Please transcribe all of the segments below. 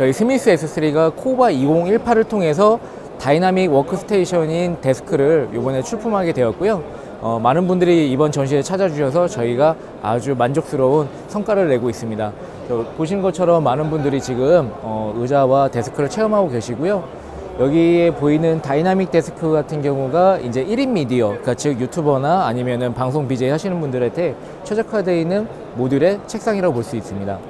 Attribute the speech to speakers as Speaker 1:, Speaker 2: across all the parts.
Speaker 1: 저희 스미스 S3가 코바 2018을 통해서 다이나믹 워크스테이션인 데스크를 이번에 출품하게 되었고요. 어, 많은 분들이 이번 전시에 찾아주셔서 저희가 아주 만족스러운 성과를 내고 있습니다. 저 보신 것처럼 많은 분들이 지금 어, 의자와 데스크를 체험하고 계시고요. 여기에 보이는 다이나믹 데스크 같은 경우가 이제 1인 미디어, 그러니까 즉 유튜버나 아니면은 방송 BJ 하시는 분들한테 최적화되어 있는 모듈의 책상이라고 볼 수 있습니다.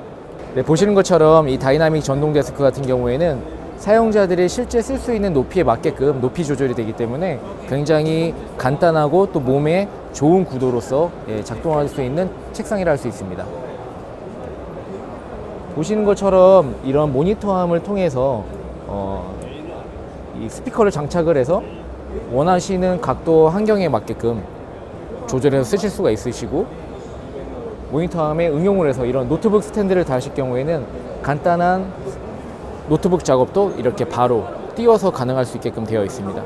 Speaker 1: 네, 보시는 것처럼 이 다이나믹 전동 데스크 같은 경우에는 사용자들이 실제 쓸 수 있는 높이에 맞게끔 높이 조절이 되기 때문에 굉장히 간단하고 또 몸에 좋은 구도로서 예, 작동할 수 있는 책상이라 할 수 있습니다. 보시는 것처럼 이런 모니터함을 통해서 어, 이 스피커를 장착을 해서 원하시는 각도 환경에 맞게끔 조절해서 쓰실 수가 있으시고 모니터함에 응용을 해서 이런 노트북 스탠드를 다실 경우에는 간단한 노트북 작업도 이렇게 바로 띄워서 가능할 수 있게끔 되어 있습니다.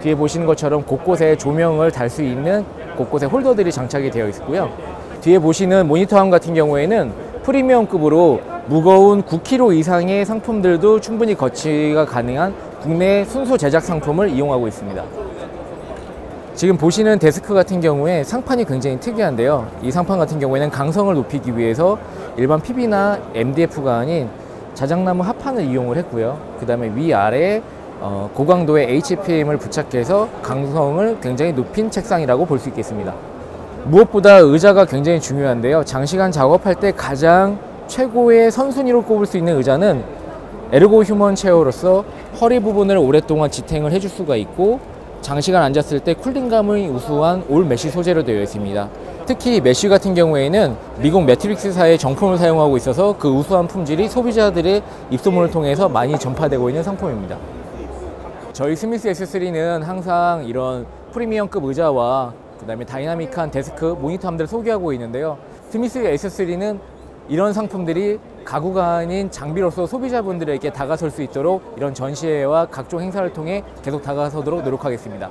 Speaker 1: 뒤에 보시는 것처럼 곳곳에 조명을 달 수 있는 곳곳에 홀더들이 장착이 되어 있고요. 뒤에 보시는 모니터함 같은 경우에는 프리미엄급으로 무거운 9kg 이상의 상품들도 충분히 거치가 가능한 국내 순수 제작 상품을 이용하고 있습니다. 지금 보시는 데스크 같은 경우에 상판이 굉장히 특이한데요. 이 상판 같은 경우에는 강성을 높이기 위해서 일반 PB나 MDF가 아닌 자작나무 합판을 이용을 했고요. 그 다음에 위아래 어, 고강도의 HPM을 부착해서 강성을 굉장히 높인 책상이라고 볼 수 있겠습니다. 무엇보다 의자가 굉장히 중요한데요. 장시간 작업할 때 가장 최고의 선순위로 꼽을 수 있는 의자는 에르고 휴먼 체어로서 허리 부분을 오랫동안 지탱을 해줄 수가 있고 장시간 앉았을 때 쿨링감이 우수한 올 메쉬 소재로 되어 있습니다. 특히 메쉬 같은 경우에는 미국 매트릭스사의 정품을 사용하고 있어서 그 우수한 품질이 소비자들의 입소문을 통해서 많이 전파되고 있는 상품입니다. 저희 스미스 S3는 항상 이런 프리미엄급 의자와 그 다음에 다이나믹한 데스크, 모니터 함들을 소개하고 있는데요. 스미스 S3는 이런 상품들이 가구가 아닌 장비로서 소비자분들에게 다가설 수 있도록 이런 전시회와 각종 행사를 통해 계속 다가서도록 노력하겠습니다.